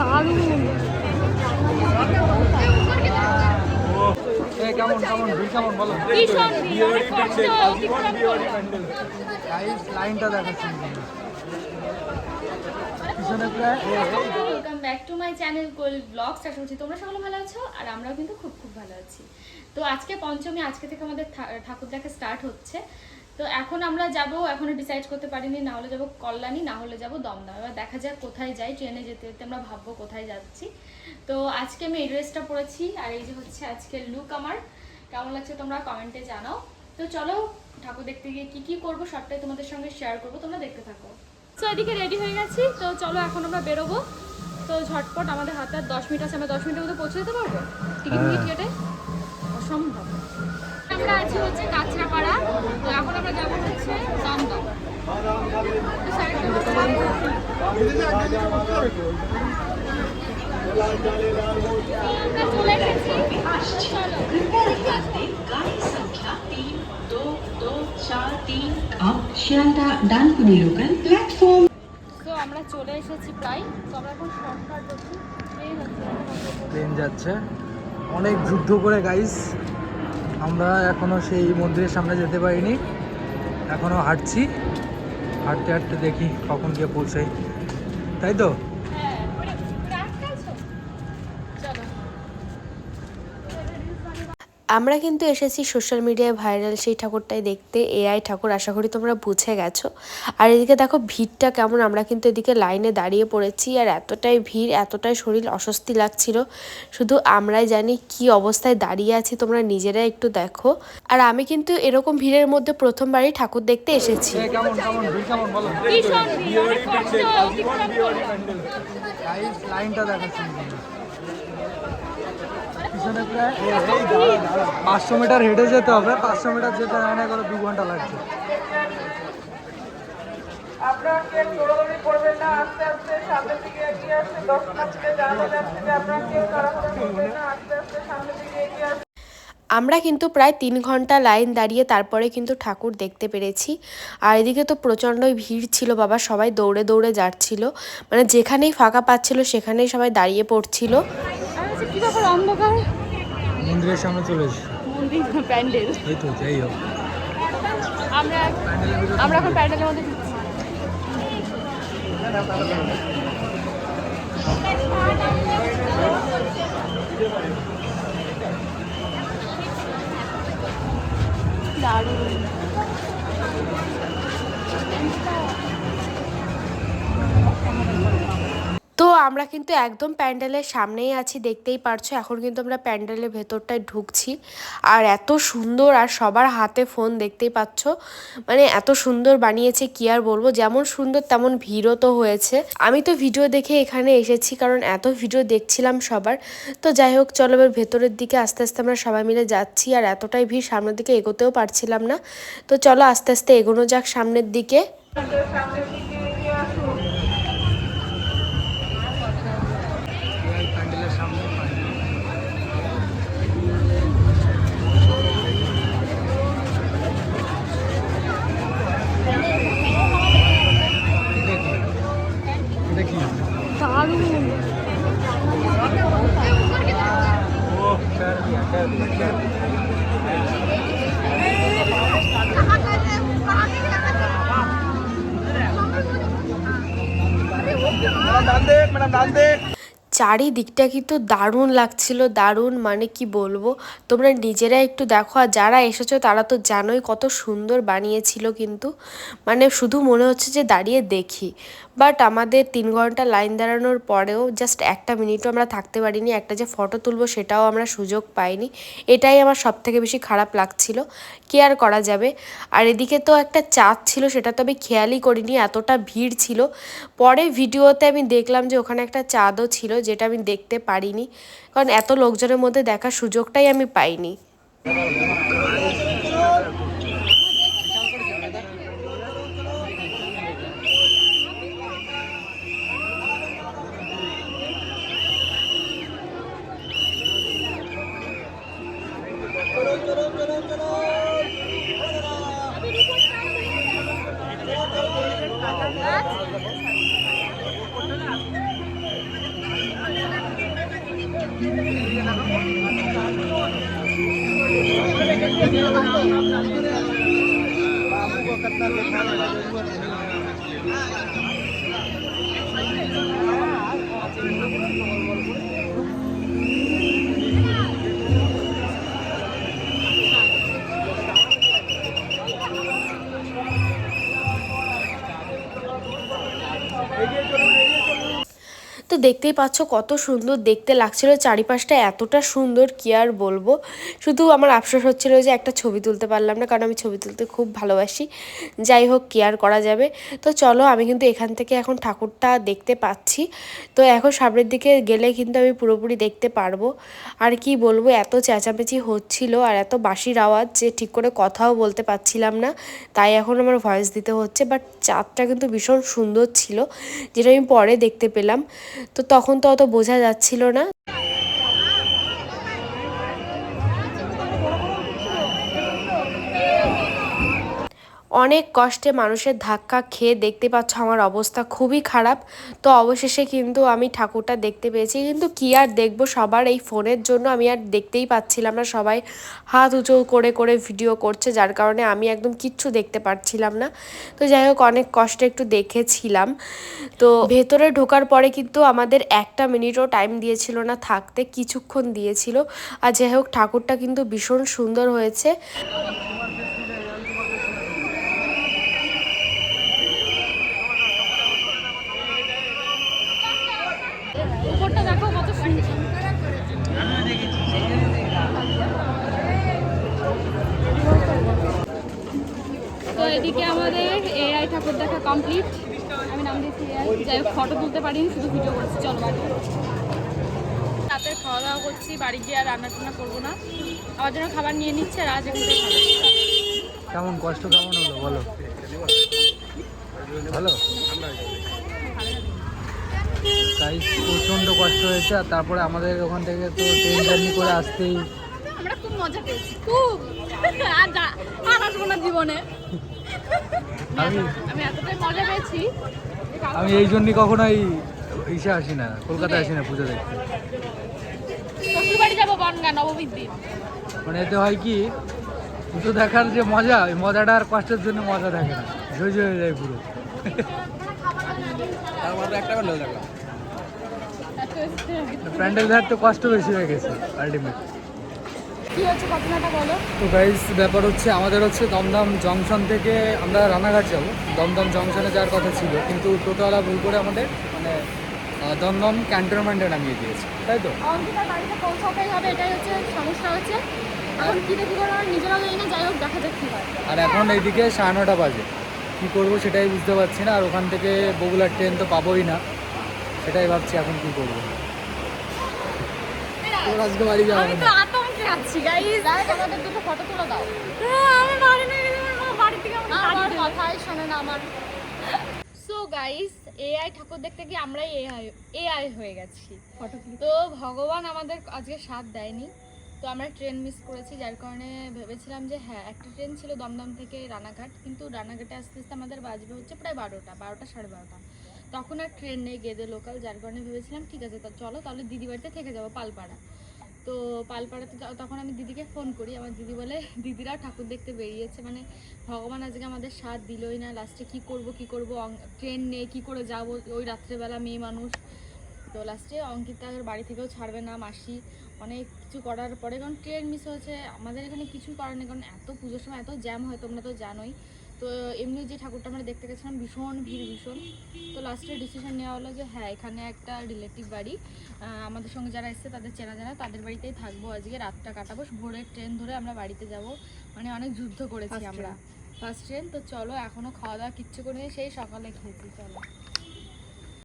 দারুণ। কেমন কেমন ভিড় কেমন বলো? ভীষণ ভিড়, অনেক কষ্ট। অতিক্রম করলাম। গাইস লাইনটা দেখাচ্ছি। Welcome back to my channel Kol blogs আশা করছি তোমরা সকলে ভালো আছো আর আমরাও কিন্তু খুব খুব ভালো আছি। তো আজকে পঞ্চমী আজকে থেকে আমাদের ঠাকুর দেখা স্টার্ট হচ্ছে। তো এখন আমরা যাব এখনও ডিসাইড করতে পারিনি না হলে যাব কল্যাণী না হলে যাব দমদম। এবার দেখা যাক কোথায় যাই ট্রেনে যেতে যেতে আমরা ভাববো কোথায় যাচ্ছি। তো আজকে আমি এই ড্রেসটা পরেছি আর এই যে হচ্ছে আজকের লুক আমার। কেমন লাগছে তোমরা কমেন্টে জানাও। তো চলো ঠাকুর দেখতে গিয়ে কি কি করব সবটাই তোমাদের সঙ্গে শেয়ার করব তোমরা দেখতে থাকো। তো এদিকে রেডি হয়ে গেছি তো চলো এখন আমরা বেরোবো। তো ঝটপট আমাদের হাতে আর দশ মিনিট আছে আমরা দশ মিনিটের মধ্যে পৌঁছে যেতে পারব? টিকিট মিট কেটে? অসম্ভব। আমরা আছি হচ্ছে কাঁচরাপাড়া। ট্রেন যাচ্ছে। অনেক যুদ্ধ করে গাইস আমরা এখনও সেই মন্দিরের সামনে যেতে পারিনি। এখনও হাঁটছি। হাঁটতে হাঁটতে দেখি কখন গিয়ে পৌঁছাই। তাই তো? আমরা কিন্তু এসেছি সোশ্যাল মিডিয়ায় ভাইরাল সেই ঠাকুরটাই দেখতে এআই ঠাকুর আশা করি তোমরা বুঝে গেছো। আর এদিকে দেখো ভিড়টা কেমন আমরা কিন্তু এদিকে লাইনে দাঁড়িয়ে পড়েছি আর এতটাই ভিড় এতটাই শরীর অস্বস্তি লাগছিল। শুধু আমরাই জানি কি অবস্থায় দাঁড়িয়ে আছি তোমরা নিজেরাই একটু দেখো। আর আমি কিন্তু এরকম ভিড়ের মধ্যে প্রথমবারই ঠাকুর দেখতে এসেছি। কেমন কেমন ভিড় কেমন বলো ভীষণ ভিড়, অনেক কষ্ট অতিক্রম করলাম। গাইস লাইনটা দেখাচ্ছি পিছনে প্রায় পাঁচশো মিটার হেঁটে যেতে হবে পাঁচশো মিটার যেতে হয় না করে দু ঘণ্টা লাগছে। আমরা কিন্তু প্রায় তিন ঘণ্টা লাইন দাঁড়িয়ে তারপরে কিন্তু ঠাকুর দেখতে পেরেছি। আর এদিকে তো প্রচণ্ডই ভিড় ছিল বাবা সবাই দৌড়ে দৌড়ে যাচ্ছিল। মানে যেখানেই ফাঁকা পাচ্ছিল সেখানেই সবাই দাঁড়িয়ে পড়ছিল। কি ব্যাপার অন্ধকার? মন্দিরের সামনে চলে এসেছি। মন্দির প্যান্ডেল। এই তো যাই হোক। আমরা আমরা এখন প্যান্ডেলের মধ্যে ঢুকছি। দারুণ। আমরা কিন্তু একদম প্যান্ডেলের সামনেই আছি, দেখতেই পারছ। এখন কিন্তু আমরা প্যান্ডেলের ভেতরটায় ঢুকছি। আর এত সুন্দর, আর সবার হাতে ফোন দেখতেই পাচ্ছ। মানে এত সুন্দর বানিয়েছে, কি আর বলব? যেমন সুন্দর, তেমন ভিড়ও তো হয়েছে। আমি তো ভিডিও দেখে এখানে এসেছি, কারণ এত ভিডিও দেখছিলাম সবার। তো যাই হোক, চলো এবার ভেতরের দিকে আস্তে আস্তে আমরা সবাই মিলে যাচ্ছি। আর এতটাই ভিড়, সামনের দিকে এগোতেও পারছিলাম না। তো চলো আস্তে আস্তে এগোনো যাক সামনের দিকে। Fernández. চারিদিকটা কিন্তু দারুণ লাগছিল, দারুণ মানে কি বলব? তোমরা নিজেরা একটু দেখো, আর যারা এসেছ তারা তো জানোই কত সুন্দর বানিয়েছিল কিন্তু। মানে শুধু মনে হচ্ছে যে দাঁড়িয়ে দেখি। বাট আমাদের তিন ঘণ্টা লাইন দাঁড়ানোর পরেও জাস্ট একটা মিনিটও আমরা থাকতে পারিনি, একটা যে ফটো তুলবো সেটাও আমরা সুযোগ পাইনি। এটাই আমার সব থেকে বেশি খারাপ লাগছিল। কি আর করা যাবে? আর এদিকে তো একটা চাঁদ ছিল, সেটা তো আমি খেয়ালই করিনি, এতটা ভিড় ছিল। পরে ভিডিওতে আমি দেখলাম যে ওখানে একটা চাঁদও ছিল যেটা আমি দেখতে পারিনি। কারণ এত লোকজনের মধ্যে দেখার সুযোগটাই আমি পাইনি। তো দেখতেই পাচ্ছ কত সুন্দর দেখতে লাগছিল। চারিপাশটা এতটা সুন্দর কি আর বলব? শুধু আমার আফসোস হচ্ছিল যে একটা ছবি তুলতে পারলাম না, কারণ আমি ছবি তুলতে খুব ভালোবাসি। যাই হোক কেয়ার করা যাবে? তো চলো, আমি কিন্তু এখান থেকে এখন ঠাকুরটা দেখতে পাচ্ছি। তো এখন সামনের দিকে গেলে কিন্তু আমি পুরোপুরি দেখতে পারব। আর কি বলব, এত চেঁচামেচি হচ্ছিল আর এত বাঁশির আওয়াজ যে ঠিক করে কথাও বলতে পারছিলাম না। তাই এখন আমার ভয়েস দিতে হচ্ছে বাট চাঁদটা কিন্তু ভীষণ সুন্দর ছিল, যেটা আমি পরে দেখতে পেলাম। তো তখন তো অত বোঝা যাচ্ছিল না। অনেক কষ্টে মানুষের ধাক্কা খেয়ে দেখতে পাচ্ছ আমার অবস্থা খুবই খারাপ। তো অবশেষে কিন্তু আমি ঠাকুরটা দেখতে পেয়েছি। কিন্তু কি আর দেখব? সবার এই ফোনের জন্য আমি আর দেখতেই পাচ্ছিলাম না। সবাই হাত উঁচু করে করে ভিডিও করছে, যার কারণে আমি একদম কিচ্ছু দেখতে পাচ্ছিলাম না। তো যাই হোক, অনেক কষ্টে একটু দেখেছিলাম। তো ভেতরে ঢোকার পরে কিন্তু আমাদের একটা মিনিটও টাইম দিয়েছিল না, থাকতে কিছুক্ষণ দিয়েছিল। আর যাই হোক, ঠাকুরটা কিন্তু ভীষণ সুন্দর হয়েছে। এদিকে আমাদের এআই ঠাকুর দেখা কমপ্লিট আমি নাম দিয়েছি যাই হোক ফটো তুলতে পারিনি শুধু ভিডিও করছি। চলো বাড়ি রাতে খাওয়া দাওয়া করছি বাড়ি গিয়ে আর রান্না টান্না করব না। আমার জন্য খাবার নিয়ে নিচ্ছে আর আজ এগুলো কেমন কষ্ট কেমন হলো বলো? ভালো? তাই প্রচণ্ড কষ্ট হয়েছে আর তারপরে আমাদের ওখান থেকে তো ট্রেন জার্নি করে আসতেই আমরা খুব মজা পেয়েছি খুব। আর না জীবনে। আমি আমি এতটাই মজা পেয়েছি। আমি এই জন্যই কখনোই ইসে আসি না কলকাতায় আসি না পুজো দেখতে। শ্বশুর বাড়ি যাব বনগা নবমীর দিন। মানে এতে হয় কি পুজো দেখার যে মজা ওই মজাটা আর কষ্টের জন্য মজা থাকে না। ধৈর্য হয়ে যায় পুরো। প্যান্ডেল দেখার তো কষ্ট বেশি হয়ে গেছে আলটিমেট কি হচ্ছে ঘটনাটা বলো? তো গাইস ব্যাপার হচ্ছে আমাদের হচ্ছে দমদম জংশন থেকে আমরা রানাঘাট যাব। দমদম জংশনে যাওয়ার কথা ছিল কিন্তু টোটোওয়ালা ভুল করে আমাদের মানে দমদম ক্যান্টনমেন্টে নামিয়ে দিয়েছে তাই তো? অঙ্কিতার বাড়িতে পৌঁছাতেই হবে এটাই হচ্ছে সমস্যা হচ্ছে। এখন কি দেখি করে আমার নিজেরাও জানি না যাই হোক দেখা যাক কি হয়। আর এখন এইদিকে সাড়ে নটা বাজে। কী করব সেটাই বুঝতে পারছি না আর ওখান থেকে বগুলার ট্রেন তো পাবোই না। সেটাই ভাবছি এখন কী করব। আজকে বাড়ি যাওয়া না আছি গাইস গাইস আমাদের দুটো ফটো তুলে দাও। আমি বাড়ি নিয়ে গেলে আমার বাড়ি থেকে আমার কথাই শোনে না আমার। সো গাইস এআই ঠাকুর দেখতে গিয়ে আমরাই এআই এআই হয়ে গেছি। তো ভগবান আমাদের আজকে সাথ দেয়নি। তো আমরা ট্রেন মিস করেছি যার কারণে ভেবেছিলাম যে হ্যাঁ একটা ট্রেন ছিল দমদম থেকে রানাঘাট কিন্তু রানাঘাটে আসতে আসতে আমাদের বাজবে হচ্ছে প্রায় বারোটা বারোটা সাড়ে বারোটা। তখন আর ট্রেন নেই গেদে লোকাল যার কারণে ভেবেছিলাম ঠিক আছে তা চলো তাহলে দিদি বাড়িতে থেকে যাব পালপাড়া। তো পালপাড়াতে তখন আমি দিদিকে ফোন করি। আমার দিদি বলে দিদিরাও ঠাকুর দেখতে বেরিয়েছে। মানে ভগবান আজকে আমাদের সাথ দিলই না। লাস্টে কি করব কি করব? ট্রেন নেই, কি করে যাব? ওই রাত্রেবেলা মেয়ে মানুষ। তো লাস্টে অঙ্কিতার বাড়ি থেকেও ছাড়বে না মাসি। অনেক কিছু করার পরে, কারণ ট্রেন মিস হয়েছে। আমাদের এখানে করার নেই, কারণ এত পুজোর সময় এত জ্যাম হয়, তোমরা তো জানোই। তো এমনি যে ঠাকুরটা আমরা দেখতে গেছিলাম ভীষণ ভিড় ভীষণ। তো লাস্টে ডিসিশন নেওয়া হলো যে হ্যাঁ এখানে একটা রিলেটিভ বাড়ি। আমাদের সঙ্গে যারা এসছে তাদের চেনা জানা তাদের বাড়িতেই থাকব আজকে রাতটা কাটাবো। ভোরের ট্রেন ধরে আমরা বাড়িতে যাব। মানে অনেক যুদ্ধ করেছি আমরা। ফার্স্ট ট্রেন তো চলো এখনও খাওয়া দাওয়া কিচ্ছু করে সেই সকালে খেয়েছি চলো।